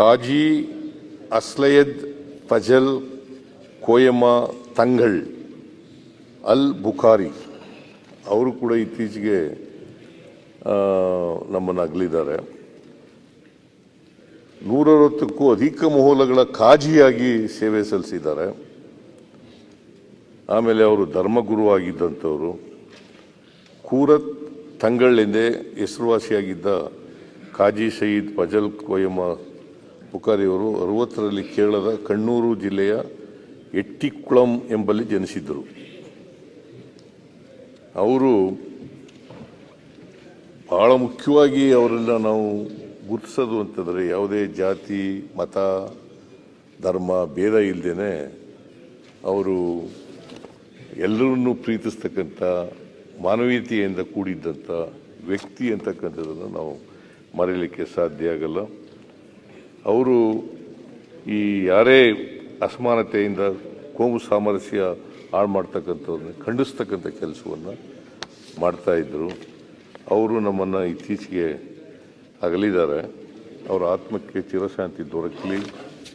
ಕಾಜಿ ಅಸ್ಲಯದ್, ಫಜಲ್ ಕೋಯಮ್ಮ ತಂಗಳ್ ಅಲ್ ಬುಖಾರಿ. ಅವರು ಕೂಡ ಇತ್ತೀಚೆಗೆ ನಮ್ಮನ್ನು ಅಗಲಿದ್ದಾರೆ. ನೂರವತ್ತಕ್ಕೂ ಅಧಿಕ ಮಹೋಲಗಳ ಖಾಜಿಯಾಗಿ ಸೇವೆ ಸಲ್ಲಿಸಿದ್ದಾರೆ. ಆಮೇಲೆ ಅವರು ಧರ್ಮಗುರು ಆಗಿದ್ದಂಥವರು. ಕೂರತ್ ತಂಗಳ್ಳೆಂದೇ ಹೆಸರುವಾಸಿಯಾಗಿದ್ದ ಖಾಜಿ ಸಯೀದ್ ಫಜಲ್ ಕೋಯಮ್ಮ ಪುಕಾರಿಯವರು ಅರವತ್ತರಲ್ಲಿ ಕೇರಳದ ಕಣ್ಣೂರು ಜಿಲ್ಲೆಯ ಎಟ್ಟಿಕುಳಂ ಎಂಬಲ್ಲಿ ಜನಿಸಿದ್ದರು. ಅವರು ಬಹಳ ಮುಖ್ಯವಾಗಿ ಅವರೆಲ್ಲ ನಾವು ಗುರುತಿಸೋದು ಅಂತಂದರೆ ಯಾವುದೇ ಜಾತಿ, ಮತ, ಧರ್ಮ, ಭೇದ ಇಲ್ಲದೇನೆ ಅವರು ಎಲ್ಲರನ್ನೂ ಪ್ರೀತಿಸ್ತಕ್ಕಂಥ, ಮಾನವೀಯತೆಯಿಂದ ಕೂಡಿದ್ದಂಥ ವ್ಯಕ್ತಿ ಅಂತಕ್ಕಂಥದ್ದನ್ನು ನಾವು ಮರೆಯಲಿಕ್ಕೆ ಸಾಧ್ಯ ಆಗಲ್ಲ. ಅವರು ಈ ಯಾರೇ ಅಸಮಾನತೆಯಿಂದ ಕೋಮು ಸಾಮರಸ್ಯ ಹಾಳು ಮಾಡ್ತಕ್ಕಂಥವ್ರನ್ನ ಖಂಡಿಸ್ತಕ್ಕಂಥ ಕೆಲಸವನ್ನು ಮಾಡ್ತಾಯಿದ್ರು ಅವರು ನಮ್ಮನ್ನು ಇತ್ತೀಚೆಗೆ ಅಗಲಿದ್ದಾರೆ ಅವರ ಆತ್ಮಕ್ಕೆ ಚಿರಶಾಂತಿ ದೊರಕಲಿ.